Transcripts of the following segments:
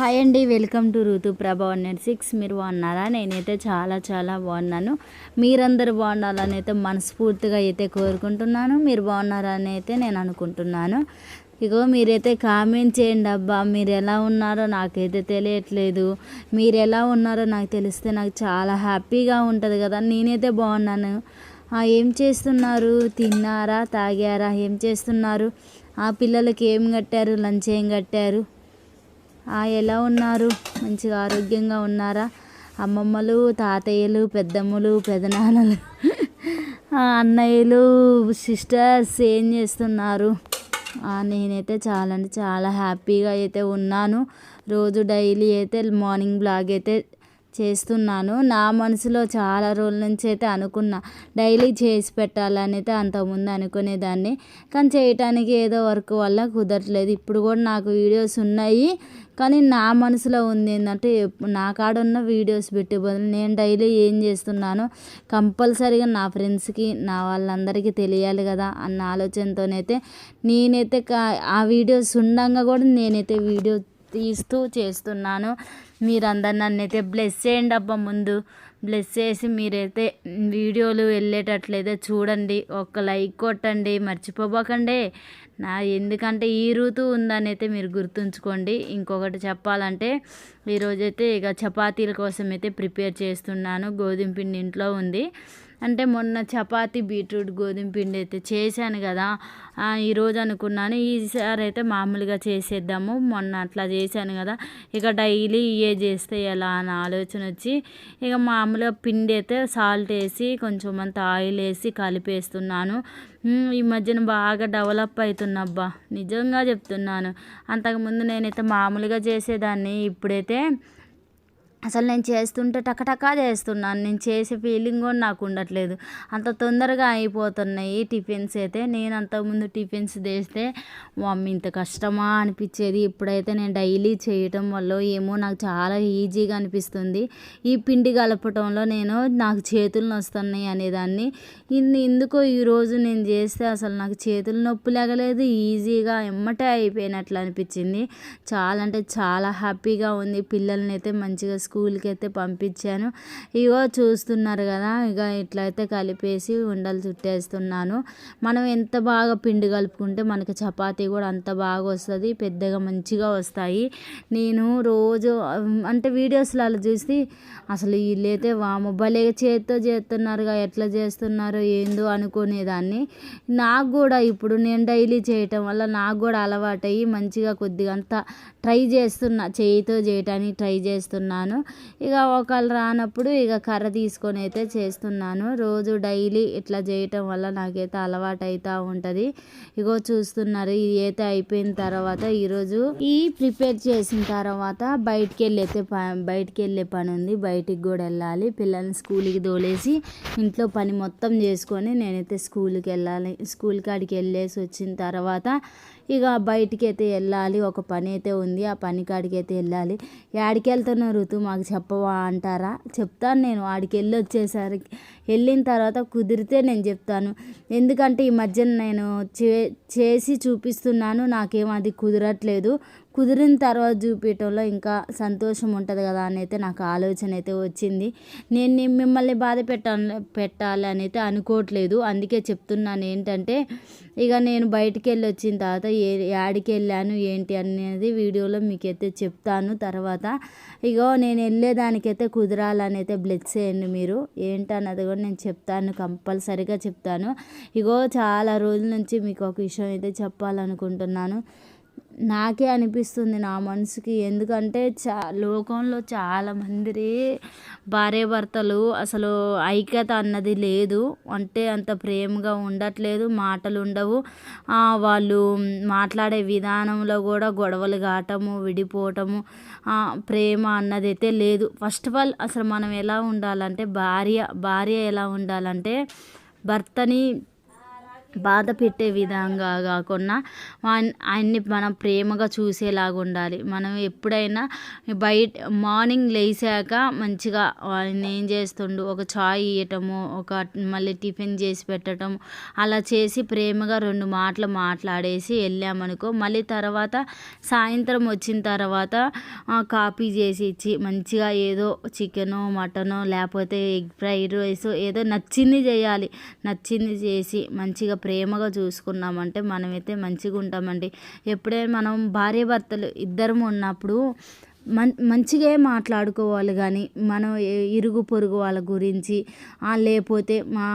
Hi అండి welcome to ఋతు ప్రభా వన్ ఎయిట్ సిక్స్ మీరు బాగున్నారా? నేనైతే చాలా చాలా బాగున్నాను. మీరందరూ బాగుండాలని అయితే మనస్ఫూర్తిగా అయితే కోరుకుంటున్నాను. మీరు బాగున్నారని అయితే నేను అనుకుంటున్నాను. ఇగో మీరైతే కామెంట్ చేయండి అబ్బా మీరు ఎలా ఉన్నారో నాకైతే తెలియట్లేదు. మీరు ఎలా ఉన్నారో నాకు తెలిస్తే నాకు చాలా హ్యాపీగా ఉంటుంది కదా. నేనైతే బాగున్నాను. ఏం చేస్తున్నారు? తిన్నారా? తాగారా? ఏం చేస్తున్నారు? ఆ పిల్లలకి ఏం కట్టారు? లంచ్ ఏం కట్టారు? ఎలా ఉన్నారు? మంచిగా ఆరోగ్యంగా ఉన్నారా? అమ్మమ్మలు తాతయ్యలు పెద్దమ్మలు పెదనాన్నలు అన్నయ్యలు సిస్టర్స్ ఏం చేస్తున్నారు? నేనైతే చాలా అంటే చాలా హ్యాపీగా అయితే ఉన్నాను. రోజు డైలీ అయితే మార్నింగ్ బ్లాగ్ అయితే చేస్తున్నాను. నా మనసులో చాలా రోజుల నుంచి అయితే అనుకున్నా డైలీ చేసి పెట్టాలని అయితే అంతకుముందు అనుకునేదాన్ని. కానీ చేయటానికి ఏదో వర్క్ వల్ల కుదరట్లేదు. ఇప్పుడు కూడా నాకు వీడియోస్ ఉన్నాయి. కానీ నా మనసులో ఉంది ఏంటంటే నా కాడ ఉన్న వీడియోస్ పెట్టే బదులు నేను డైలీ ఏం చేస్తున్నానో కంపల్సరీగా నా ఫ్రెండ్స్కి నా వాళ్ళందరికీ తెలియాలి కదా అన్న ఆలోచనతోనైతే నేనైతే కా- ఆ వీడియోస్ ఉండగా కూడా నేనైతే వీడియో తీస్తూ చేస్తున్నాను. మీరందరు నన్ను అయితే బ్లెస్ చేయండి అబ్బా ముందు. బ్లెస్ చేసి మీరైతే వీడియోలు వెళ్ళేటట్లయితే చూడండి. ఒక్క లైక్ కొట్టండి మర్చిపోబోకండి. నా ఎందుకంటే ఈ ఋతు ఉందని అయితే మీరు గుర్తుంచుకోండి. ఇంకొకటి చెప్పాలంటే ఈరోజైతే ఇక చపాతీల కోసం అయితే ప్రిపేర్ చేస్తున్నాను. గోధుమ పిండి ఇంట్లో ఉంది. అంటే మొన్న చపాతి బీట్రూట్ గోధుమ పిండి అయితే చేశాను కదా. ఈరోజు అనుకున్నాను ఈసారి అయితే మామూలుగా చేసేద్దాము. మొన్న అట్లా చేశాను కదా. ఇక డైలీ ఇవే చేస్తే ఎలా అని ఆలోచన వచ్చి ఇక మామూలుగా పిండి అయితే సాల్ట్ వేసి కొంచెం అంత ఆయిల్ వేసి కలిపేస్తున్నాను. ఈ మధ్యన బాగా డెవలప్ అవుతున్నబ్బా. నిజంగా చెప్తున్నాను. అంతకుముందు నేనైతే మామూలుగా చేసేదాన్ని ఇప్పుడైతే అసలు నేను చేస్తుంటే టకటకా చేస్తున్నాను. నేను చేసే ఫీలింగ్ కూడా నాకు ఉండట్లేదు. అంత తొందరగా అయిపోతున్నాయి టిఫిన్స్ అయితే. నేను అంతకుముందు టిఫిన్స్ చేస్తే మమ్మీ ఇంత కష్టమా అనిపించేది. ఇప్పుడైతే నేను డైలీ చేయటం వల్ల ఏమో నాకు చాలా ఈజీగా అనిపిస్తుంది. ఈ పిండి కలపటంలో నేను నాకు చేతులు నొస్తున్నాయి అనేదాన్ని. ఇన్ని ఎందుకో ఈరోజు నేను చేస్తే అసలు నాకు చేతులు నొప్పి లేగలేదు. ఈజీగా ఎమ్మటే అయిపోయినట్లు అనిపించింది. చాలా అంటే చాలా హ్యాపీగా ఉంది. పిల్లల్ని అయితే మంచిగా స్కూల్కి అయితే పంపించాను. ఇగో చూస్తున్నారు కదా ఇక ఇట్లయితే కలిపేసి ఉండలు చుట్టేస్తున్నాను. మనం ఎంత బాగా పిండి కలుపుకుంటే మనకి చపాతీ కూడా అంత బాగా వస్తుంది పెద్దగా మంచిగా వస్తాయి. నేను రోజు అంటే వీడియోస్లో అలా చూసి అసలు వీళ్ళైతే వామ భలే చేత్తో చేస్తున్నారుగా ఎట్లా చేస్తున్నారో ఏందో అనుకునేదాన్ని. నాకు కూడా ఇప్పుడు నేను డైలీ చేయటం వల్ల నాకు కూడా అలవాటయ్యి మంచిగా కొద్దిగా అంత ట్రై చేస్తున్నా చేయితో చేయటానికి ట్రై చేస్తున్నాను. ఇక ఒకళ్ళు రానప్పుడు ఇక కర్ర తీసుకొని అయితే చేస్తున్నాను. రోజు డైలీ ఇట్లా చేయటం వల్ల నాకైతే అలవాటు అవుతూ ఉంటుంది. ఇగో చూస్తున్నారు ఇది అయితే అయిపోయిన తర్వాత ఈరోజు ఈ ప్రిపేర్ చేసిన తర్వాత బయటికి వెళ్ళి అయితే ప- బయటికి వెళ్ళే పని ఉంది బయటికి కూడా వెళ్ళాలి. పిల్లల్ని స్కూల్కి తోలేసి ఇంట్లో పని మొత్తం చేసుకొని నేనైతే స్కూల్కి వెళ్ళాలి. స్కూల్ కాడికి వెళ్ళేసి వచ్చిన తర్వాత ఇక బయటికి అయితే వెళ్ళాలి ఒక పని అయితే ఉంది ఆ పని కాడికి అయితే వెళ్ళాలి. యాడికి వెళ్తున్న ఋతు మాకు చెప్పవా అంటారా? చెప్తాను నేను ఆడికి వెళ్ళి వచ్చేసరికి వెళ్ళిన తర్వాత కుదిరితే నేను చెప్తాను. ఎందుకంటే ఈ మధ్యన నేను చే చేసి చూపిస్తున్నాను నాకేం అది కుదరట్లేదు. కుదిరిన తర్వాత చూపించడంలో ఇంకా సంతోషం ఉంటుంది కదా అని అయితే నాకు ఆలోచన అయితే వచ్చింది. నేను మిమ్మల్ని బాధ పెట్టాలి పెట్టాలి అని అయితే అనుకోవట్లేదు. అందుకే చెప్తున్నాను ఏంటంటే ఇక నేను బయటికి వెళ్ళి వచ్చిన తర్వాత ఏ యాడికి వెళ్ళాను ఏంటి అనేది వీడియోలో మీకైతే చెప్తాను. తర్వాత ఇగో నేను వెళ్ళేదానికైతే కుదరాలని అయితే బ్లెస్ చేయండి మీరు. ఏంటన్నది కూడా నేను చెప్తాను కంపల్సరీగా చెప్తాను. ఇగో చాలా రోజుల నుంచి మీకు ఒక విషయం అయితే చెప్పాలనుకుంటున్నాను. నాకే అనిపిస్తుంది నా మనసుకి. ఎందుకంటే చా లోకంలో చాలా మంది భార్య భర్తలు అసలు ఐక్యత అన్నది లేదు. అంటే అంత ప్రేమగా ఉండట్లేదు మాటలు ఉండవు వాళ్ళు మాట్లాడే విధానంలో కూడా గొడవలు కావటము విడిపోవటము ప్రేమ అన్నది అయితే లేదు. ఫస్ట్ ఆఫ్ ఆల్ అసలు మనం ఎలా ఉండాలంటే భార్య భార్య ఎలా ఉండాలంటే భర్తని బాధ పెట్టే విధంగా కాకుండా ఆయన్ని మనం ప్రేమగా చూసేలాగా ఉండాలి. మనం ఎప్పుడైనా బయట మార్నింగ్ లేచాక మంచిగా ఆయన ఏం చేస్తుండు? ఒక చాయ్ ఇవ్వటము ఒక మళ్ళీ టిఫిన్ చేసి పెట్టడం అలా చేసి ప్రేమగా రెండు మాటలు మాట్లాడేసి వెళ్ళామనుకో మళ్ళీ తర్వాత సాయంత్రం వచ్చిన తర్వాత కాపీ చేసి ఇచ్చి మంచిగా ఏదో చికెను మటను లేకపోతే ఎగ్ ఫ్రైడ్ రైస్ ఏదో నచ్చింది చేయాలి. నచ్చింది చేసి మంచిగా ప్రేమగా చూసుకున్నామంటే మనమైతే మంచిగా ఉంటామండి. ఎప్పుడైనా మనం భార్య భర్తలు ఇద్దరం ఉన్నప్పుడు మం మంచిగా మాట్లాడుకోవాలి కానీ మనం ఇరుగు పొరుగు వాళ్ళ గురించి లేకపోతే మా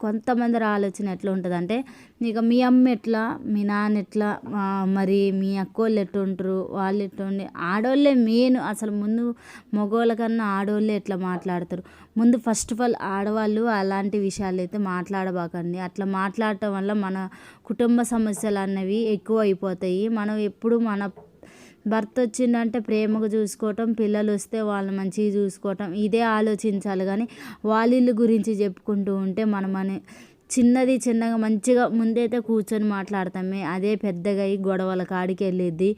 కొంతమంది ఆలోచన ఎట్లా ఉంటుందంటే ఇక మీ అమ్మ ఎట్లా మీ నాన్న ఎట్లా మరి మీ అక్కోళ్ళు ఎట్లా ఉంటారు వాళ్ళు ఎట్లా ఉండి ఆడవాళ్ళే మెయిన్ అసలు ముందు మగవాళ్ళ కన్నా ఆడవాళ్ళే ఎట్లా మాట్లాడతారు. ముందు ఫస్ట్ ఆఫ్ ఆల్ ఆడవాళ్ళు అలాంటి విషయాలు అయితే మాట్లాడబాకండి. అట్లా మాట్లాడటం వల్ల మన కుటుంబ సమస్యలు అన్నవి ఎక్కువ అయిపోతాయి మనం ఎప్పుడు మన భర్త వచ్చిందంటే ప్రేమగా చూసుకోవటం పిల్లలు వస్తే వాళ్ళని మంచిగా చూసుకోవటం ఇదే ఆలోచించాలి. కానీ వాళ్ళ గురించి చెప్పుకుంటూ ఉంటే మనం చిన్నది చిన్నగా మంచిగా ముందైతే కూర్చొని మాట్లాడతామే. అదే పెద్దగా అయ్యి గొడవల కాడికి వెళ్ళిద్ది.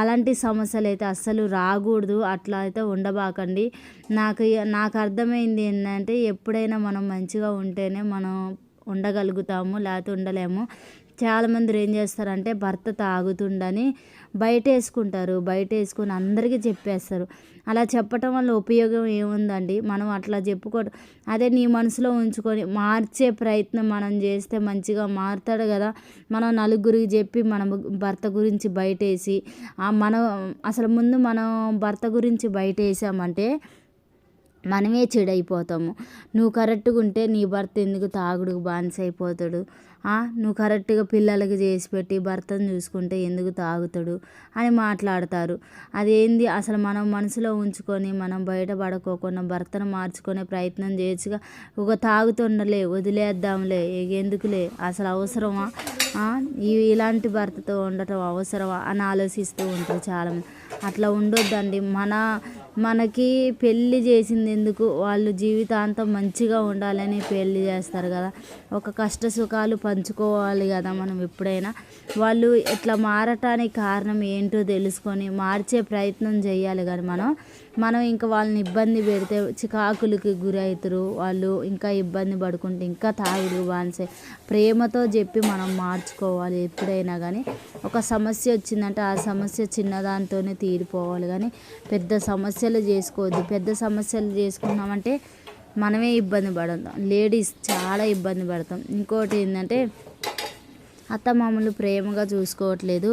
అలాంటి సమస్యలు అయితే అస్సలు రాకూడదు. అట్లా అయితే ఉండబాకండి. నాకు నాకు అర్థమైంది ఏంటంటే ఎప్పుడైనా మనం మంచిగా ఉంటేనే మనం ఉండగలుగుతాము లేకపోతే ఉండలేము. చాలామంది ఏం చేస్తారంటే భర్త తాగుతుండని బయట వేసుకుంటారు బయట వేసుకొని అందరికీ చెప్పేస్తారు. అలా చెప్పటం వల్ల ఉపయోగం ఏముందండి? మనం అట్లా చెప్పుకోవడం అదే నీ మనసులో ఉంచుకొని మార్చే ప్రయత్నం మనం చేస్తే మంచిగా మారుతాడు కదా. మనం నలుగురికి చెప్పి మన భర్త గురించి బయట వేసి మనం అసలు ముందు మనం భర్త గురించి బయట వేసామంటే మనమే చెడైపోతాము. నువ్వు కరెక్ట్గా ఉంటే నీ భర్త ఎందుకు తాగుడుకు బానిస అయిపోతాడు నువ్వు కరెక్ట్గా పిల్లలకి చేసి పెట్టి భర్తను చూసుకుంటే ఎందుకు తాగుతాడు అని మాట్లాడతారు. అదేంది? అసలు మనం మనసులో ఉంచుకొని మనం బయటపడకోకుండా భర్తను మార్చుకునే ప్రయత్నం చేయొచ్చుగా. ఒక తాగుతుండలే వదిలేద్దాంలే ఇక ఎందుకులే? అసలు అవసరమా? ఇలాంటి భర్తతో ఉండటం అవసరమా? అని ఆలోచిస్తూ ఉంటారు చాలామంది. అట్లా ఉండొద్దండి. మన మనకి పెళ్ళి చేసింది ఎందుకు? వాళ్ళు జీవితాంతం మంచిగా ఉండాలని పెళ్ళి చేస్తారు కదా. ఒక కష్ట సుఖాలు పంచుకోవాలి కదా మనం ఎప్పుడైనా. వాళ్ళు ఇట్లా మారటానికి కారణం ఏంటో తెలుసుకొని మార్చే ప్రయత్నం చేయాలి కానీ మనం. మనం ఇంకా వాళ్ళని ఇబ్బంది పెడితే చికాకులకి గురవుతారు. వాళ్ళు ఇంకా ఇబ్బంది పడుకుంటే ఇంకా తాగుడు బానిసే. ప్రేమతో చెప్పి మనం మార్చుకోవాలి ఎప్పుడైనా కానీ. ఒక సమస్య వచ్చిందంటే ఆ సమస్య చిన్నదాంతోనే తీరిపోవాలి కానీ పెద్ద సమస్యలు చేసుకోవద్దు. పెద్ద సమస్యలు చేసుకున్నామంటే మనమే ఇబ్బంది పడతాం. లేడీస్ చాలా ఇబ్బంది పడతాం. ఇంకోటి ఏంటంటే అత్త మామలు ప్రేమగా చూసుకోవట్లేదు.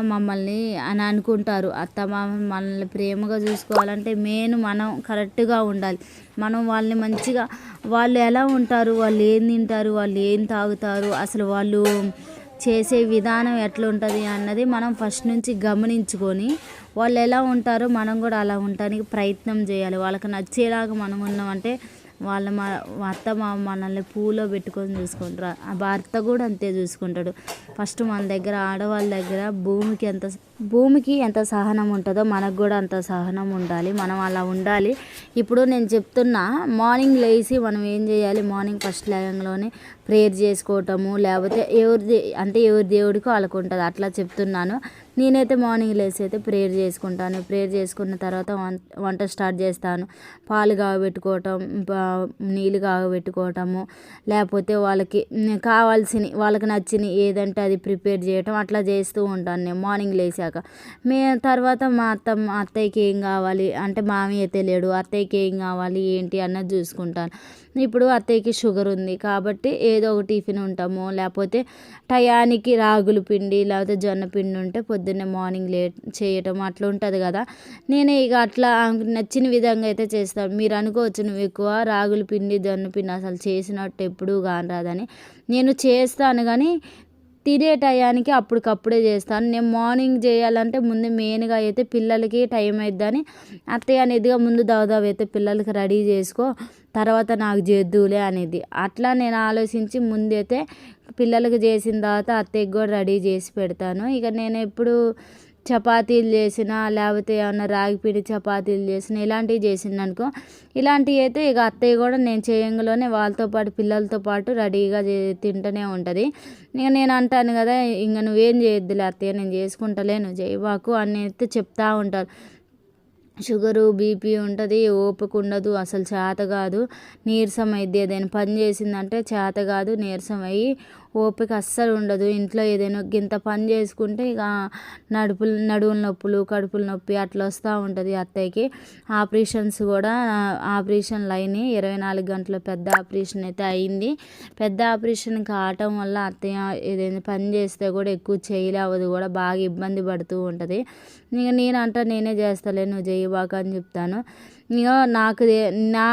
మమ్మల్ని అని అనుకుంటారు. అత్త మామ మనల్ని ప్రేమగా చూసుకోవాలంటే మెయిన్ మనం కరెక్ట్గా ఉండాలి. మనం వాళ్ళని మంచిగా వాళ్ళు ఎలా ఉంటారు? వాళ్ళు ఏం తింటారు? వాళ్ళు ఏం తాగుతారు? అసలు వాళ్ళు చేసే విధానం ఎట్లా ఉంటుంది అన్నది మనం ఫస్ట్ నుంచి గమనించుకొని వాళ్ళు ఎలా ఉంటారో మనం కూడా అలా ఉండడానికి ప్రయత్నం చేయాలి. వాళ్ళకి నచ్చేలాగా మనం ఉన్నామంటే వాళ్ళ మా అత్త మామ మనల్ని పూలో పెట్టుకొని చూసుకుంటారు. ఆ భర్త కూడా అంతే చూసుకుంటాడు. ఫస్ట్ మన దగ్గర ఆడవాళ్ళ దగ్గర భూమికి ఎంత భూమికి ఎంత సహనం ఉంటుందో మనకు కూడా అంత సహనం ఉండాలి. మనం అలా ఉండాలి. ఇప్పుడు నేను చెప్తున్నా మార్నింగ్ లేచి మనం ఏం చేయాలి? మార్నింగ్ ఫస్ట్ లేగంలోనే ప్రేయర్ చేసుకోవటము లేకపోతే ఎవరి అంటే ఎవరి దేవుడికి వాళ్ళకు ఉంటుంది. అట్లా చెప్తున్నాను. నేనైతే మార్నింగ్ లేచి అయితే ప్రేయర్ చేసుకుంటాను. ప్రేయర్ చేసుకున్న తర్వాత వం వంట స్టార్ట్ చేస్తాను. పాలు కాగబెట్టుకోవటం నీళ్ళు కాగబెట్టుకోవటము లేకపోతే వాళ్ళకి కావాల్సిన వాళ్ళకి నచ్చిన ఏదంటే అది ప్రిపేర్ చేయటం అట్లా చేస్తూ ఉంటాను నేను మార్నింగ్ వచ్చాక మే తర్వాత మా అత్త మా అత్తయ్యకి ఏం కావాలి? అంటే మామయ్య అయితే లేడు. అత్తయ్యకి ఏం కావాలి? ఏంటి? అన్నది చూసుకుంటాను. ఇప్పుడు అత్తయ్యకి షుగర్ ఉంది కాబట్టి ఏదో ఒక టిఫిన్ ఉంటాము. లేకపోతే టయానికి రాగులు పిండి లేకపోతే జొన్న పిండి ఉంటే పొద్దున్నే మార్నింగ్ లేట్ చేయటం అట్లా ఉంటుంది కదా. నేనే ఇక అట్లా నచ్చిన విధంగా అయితే చేస్తాను. మీరు అనుకోవచ్చు నువ్వు ఎక్కువ రాగుల పిండి జొన్న పిండి అసలు చేసినట్టు ఎప్పుడూ కాని రాదని నేను చేస్తాను కానీ తినే టయానికి అప్పటికప్పుడే చేస్తాను. నేను మార్నింగ్ చేయాలంటే ముందు మెయిన్గా అయితే పిల్లలకి టైం అయిద్దని అత్తయ్య అనేదిగా ముందు దాదాపు అయితే పిల్లలకి రెడీ చేసుకో తర్వాత నాకు చేద్దులే అనేది. అట్లా నేను ఆలోచించి ముందైతే పిల్లలకి చేసిన తర్వాత అత్తయ్యకి కూడా రెడీ చేసి పెడతాను. ఇక నేను ఎప్పుడు చపాతీలు చేసినా లేకపోతే ఏమన్నా రాగి పిండి చపాతీలు చేసినా ఇలాంటివి చేసింది అనుకో ఇలాంటివి అయితే ఇక అత్తయ్య కూడా నేను చేయంగానే వాళ్ళతో పాటు పిల్లలతో పాటు రెడీగా తింటూనే ఉంటుంది. ఇక నేను అంటాను కదా ఇంక నువ్వేం చేయొద్దులే అత్తయ్య నేను చేసుకుంటలే నువ్వు చేయబాకు అని అయితే చెప్తా ఉంటారు. షుగరు బీపీ ఉంటుంది ఓపిక ఉండదు అసలు చేత కాదు నీరసం అయింది ఏదైనా పని చేసిందంటే చేత కాదు నీరసం అయ్యి ఓపిక అస్సలు ఉండదు. ఇంట్లో ఏదైనా గింత పని చేసుకుంటే ఇక నడుపులు నడువుల నొప్పులు కడుపుల నొప్పి అట్లా వస్తూ ఉంటుంది అత్తయ్యకి. ఆపరేషన్స్ కూడా ఆపరేషన్లు అయినాయి ఇరవై నాలుగు గంటల పెద్ద ఆపరేషన్ అయితే అయింది. పెద్ద ఆపరేషన్ కావటం వల్ల అత్తయ్య ఏదైనా పని చేస్తే కూడా ఎక్కువ చేయలేవదు కూడా బాగా ఇబ్బంది పడుతూ ఉంటుంది. ఇక నేను అంట నేనే చేస్తాలే నువ్వు చేయబాక అని చెప్తాను. ఇక నాకు నా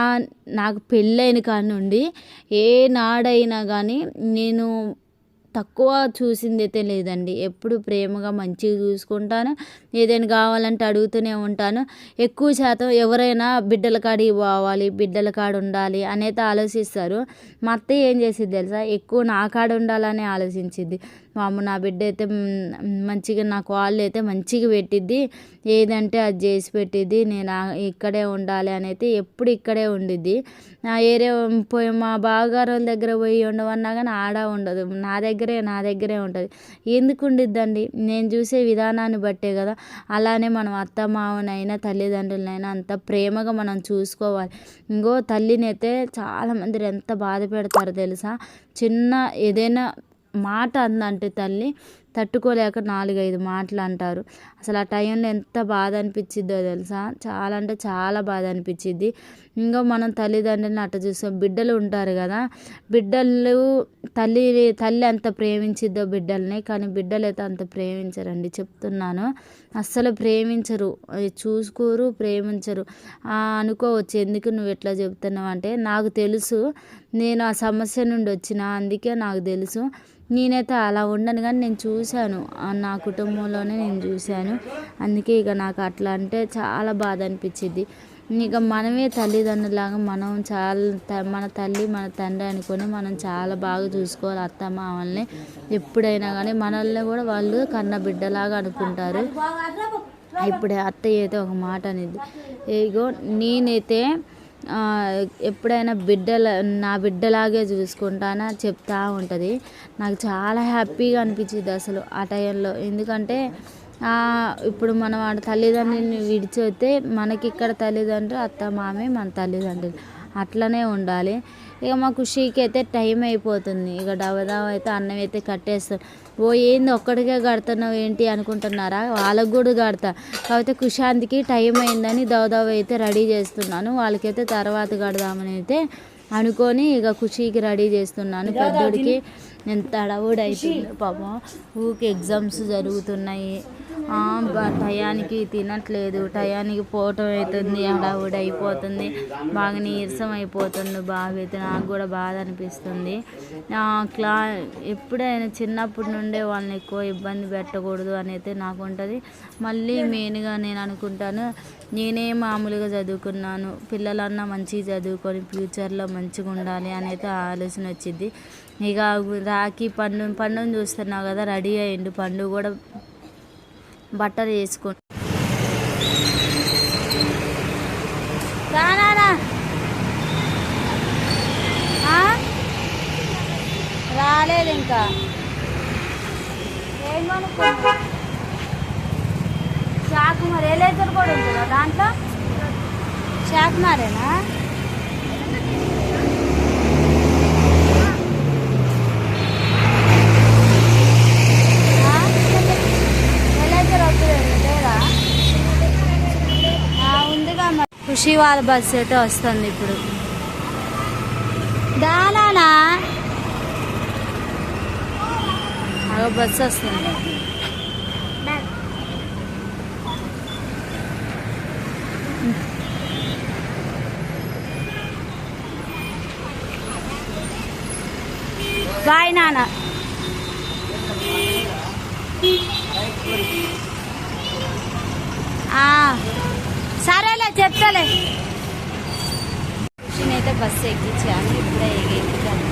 నాకు పెళ్ళైన కాడ నుండి ఏ నాడైనా కానీ నేను తక్కువ చూసింది అయితే లేదండి. ఎప్పుడు ప్రేమగా మంచిగా చూసుకుంటాను. ఏదైనా కావాలంటే అడుగుతూనే ఉంటాను. ఎక్కువ శాతం ఎవరైనా బిడ్డల కాడికి పోవాలి బిడ్డల కాడ ఉండాలి అనేది ఆలోచిస్తారు. మా అత్త ఏం చేసింది తెలుసా? ఎక్కువ నా కాడ ఉండాలని ఆలోచించిద్ది. మా అమ్మ నా బిడ్డ అయితే మంచిగా నాకు వాళ్ళు అయితే మంచిగా పెట్టిద్ది. ఏదంటే అది చేసి పెట్టిద్ది. నేను ఇక్కడే ఉండాలి అని అయితే ఎప్పుడు ఇక్కడే ఉండిద్ది. నా ఏరియా పోయి మా బావగారు వాళ్ళ దగ్గర పోయి ఉండమన్నా కానీ ఆడ ఉండదు. నా దగ్గరే నా దగ్గరే ఉంటుంది. ఎందుకు ఉండిద్దండి? నేను చూసే విధానాన్ని బట్టే కదా. అలానే మనం అత్త మావనైనా తల్లిదండ్రులనైనా అంత ప్రేమగా మనం చూసుకోవాలి. ఇంకో తల్లిని అయితే చాలామంది ఎంత బాధ పెడతారు తెలుసా? చిన్న ఏదైనా మాట అందంటే తల్లి తట్టుకోలేక నాలుగైదు మాటలు అంటారు అసలు ఆ టైంలో ఎంత బాధ అనిపించిద్దో తెలుసా? చాలా అంటే చాలా బాధ అనిపించిద్ది ఇంకా మనం తల్లిదండ్రులను అట్ట చూస్తాం. బిడ్డలు ఉంటారు కదా బిడ్డలు తల్లి తల్లి అంత ప్రేమించిద్దో బిడ్డల్ని కానీ బిడ్డలు అయితే అంత ప్రేమించరండి. చెప్తున్నాను. అస్సలు ప్రేమించరు. చూసుకోరు ప్రేమించరు. అనుకోవచ్చు. ఎందుకు నువ్వు ఎట్లా చెప్తున్నావు అంటే నాకు తెలుసు. నేను ఆ సమస్య నుండి వచ్చిన అందుకే నాకు తెలుసు. నేనైతే అలా ఉండను కానీ నేను చూశాను. నా కుటుంబంలోనే నేను చూశాను. అందుకే ఇక నాకు అట్లా అంటే చాలా బాధ అనిపించింది. ఇక మనమే తల్లిదండ్రులాగా మనం చాలా మన తల్లి మన తండ్రి అనుకొని మనం చాలా బాగా చూసుకోవాలి అత్త మామల్ని. ఎప్పుడైనా కానీ మనల్ని కూడా వాళ్ళు కన్న బిడ్డలాగా అనుకుంటారు. ఇప్పుడే అత్తయ్య అయితే ఒక మాట అనేది. ఇగో నేనైతే ఎప్పుడైనా బిడ్డల నా బిడ్డలాగే చూసుకుంటానా చెప్తా ఉంటుంది. నాకు చాలా హ్యాపీగా అనిపించింది అసలు ఆ టైంలో. ఎందుకంటే ఇప్పుడు మనం ఆడ తల్లిదండ్రులని విడిచితే మనకి ఇక్కడ తల్లిదండ్రులు అత్త మామే మన తల్లిదండ్రులు అట్లనే ఉండాలి. ఇక మా ఖుషీకి అయితే టైం అయిపోతుంది. ఇక డబదాబ అయితే అన్నం అయితే కట్టేస్తాం. ఓ ఏంది ఒక్కడికే కడుతున్నావు ఏంటి అనుకుంటున్నారా? వాళ్ళకు కూడా కడతా. కాకపోతే కుశాంతికి టైం అయిందని దవదవ అయితే రెడీ చేస్తున్నాను. వాళ్ళకైతే తర్వాత కడదామని అయితే అనుకొని ఇక ఖుషీకి రెడీ చేస్తున్నాను. పెద్దోడికి ఎంత అడవుడు అవుతుంది పాపం. ఊకి ఎగ్జామ్స్ జరుగుతున్నాయి. టయానికి తినట్లేదు. టయానికి పోవటం అవుతుంది హడావుడి అయిపోతుంది. బాగా నీరసం అయిపోతుంది బాగా అయితే నాకు కూడా బాధ అనిపిస్తుంది. క్లా ఎప్పుడైనా చిన్నప్పటి నుండే వాళ్ళని ఎక్కువ ఇబ్బంది పెట్టకూడదు అని అయితే నాకు ఉంటుంది. మళ్ళీ మెయిన్గా నేను అనుకుంటాను నేనే మామూలుగా చదువుకున్నాను. పిల్లలన్నా మంచిగా చదువుకొని ఫ్యూచర్లో మంచిగా ఉండాలి అని అయితే ఆలోచన వచ్చింది. ఇక రాఖీ పండు పండుగను చూస్తున్నావు కదా రెడీ అయ్యిండు. పండు కూడా బట్టలు వేసుకోండి. రానా రాలేదు ఇంకా. ఏం కొనుక్కో చాకు మరి ఎలేజర్ కూడా ఉంటుందా దాంట్లో? చాకునారేనా ఖుషి వాళ్ళ బస్సు అయితే వస్తుంది ఇప్పుడు. దానా బస్సు వస్తుంది. బాయ్ నాన్న సరేలే చెప్తాలే. అయితే బస్సు ఎక్కించాను ఇప్పుడే ఎక్కించాను